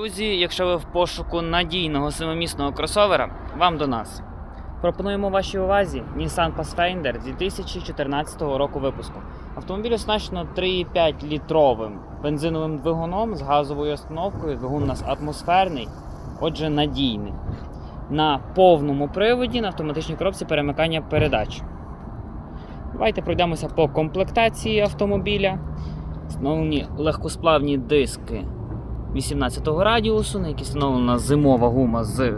Друзі, якщо ви в пошуку надійного семимісного кросовера, вам до нас. Пропонуємо вашій увазі Nissan Pathfinder 2014 року випуску. Автомобіль оснащено 3,5 літровим бензиновим двигуном з газовою установкою. Двигун у нас атмосферний, отже, надійний. На повному приводі на автоматичній коробці перемикання передач. Давайте пройдемося по комплектації автомобіля. Встановлені легкосплавні диски 18-го радіусу, на якій встановлена зимова гума з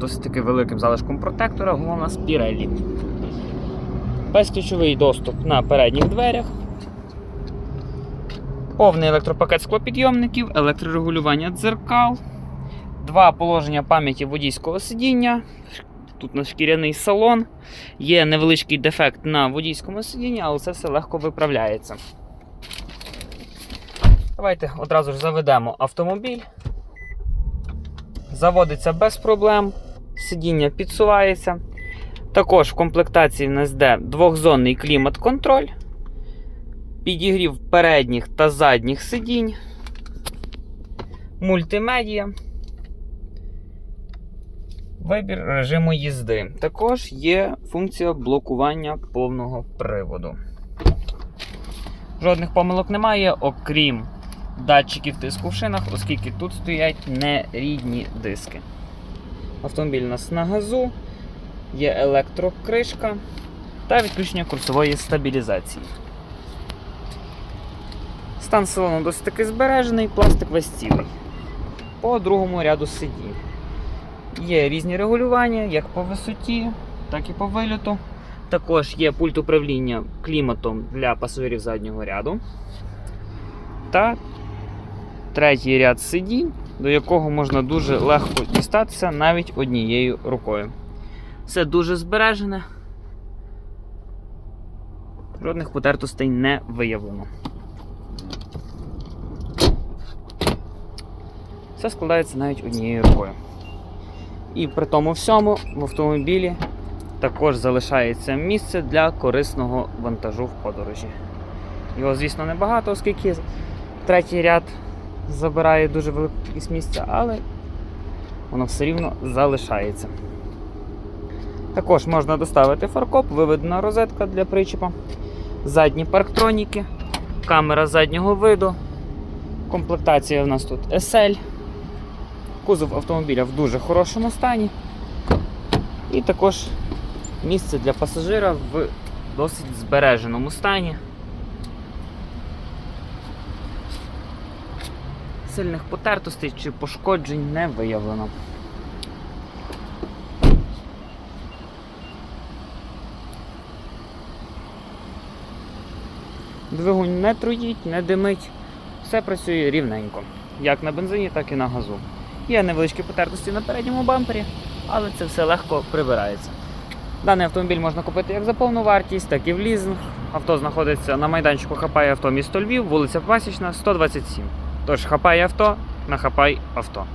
досить таки великим залишком протектора, гума у нас Pirelli. Безключовий доступ на передніх дверях. Повний електропакет склопідйомників, електрорегулювання дзеркал, два положення пам'яті водійського сидіння. Тут у шкіряний салон. Є невеличкий дефект на водійському сидінні, але це все легко виправляється. Давайте одразу ж заведемо автомобіль. Заводиться без проблем, сидіння підсувається. Також в комплектації в нас йде двохзонний клімат-контроль, підігрів передніх та задніх сидінь, мультимедіа, вибір режиму їзди. Також є функція блокування повного приводу. Жодних помилок немає, окрім датчиків тиску в шинах, оскільки тут стоять нерідні диски. Автомобіль у нас на газу, є електрокришка та відключення курсової стабілізації. Стан салону досить таки збережений, пластик весь цілий. По другому ряду сидінь. Є різні регулювання, як по висоті, так і по вильоту. Також є пульт управління кліматом для пасажирів заднього ряду. Та третій ряд сидінь, до якого можна дуже легко дістатися навіть однією рукою. Все дуже збережене. Жодних потертостей не виявлено. Все складається навіть однією рукою. І при тому всьому в автомобілі також залишається місце для корисного вантажу в подорожі. Його, звісно, небагато, оскільки третій ряд забирає дуже велику кількість місця, але воно все рівно залишається. Також можна доставити фаркоп, виведена розетка для причепа, задні парктроніки, камера заднього виду. Комплектація в нас тут SL. Кузов автомобіля в дуже хорошому стані. І також місце для пасажира в досить збереженому стані. Сильних потертостей чи пошкоджень не виявлено. Двигун не труїть, не димить, все працює рівненько, як на бензині, так і на газу. Є невеличкі потертості на передньому бампері, але це все легко прибирається. Даний автомобіль можна купити як за повну вартість, так і в лізинг. Авто знаходиться на майданчику Хапай авто місто Львів, вулиця Пасічна, 127. Тож хапай авто на хапай авто.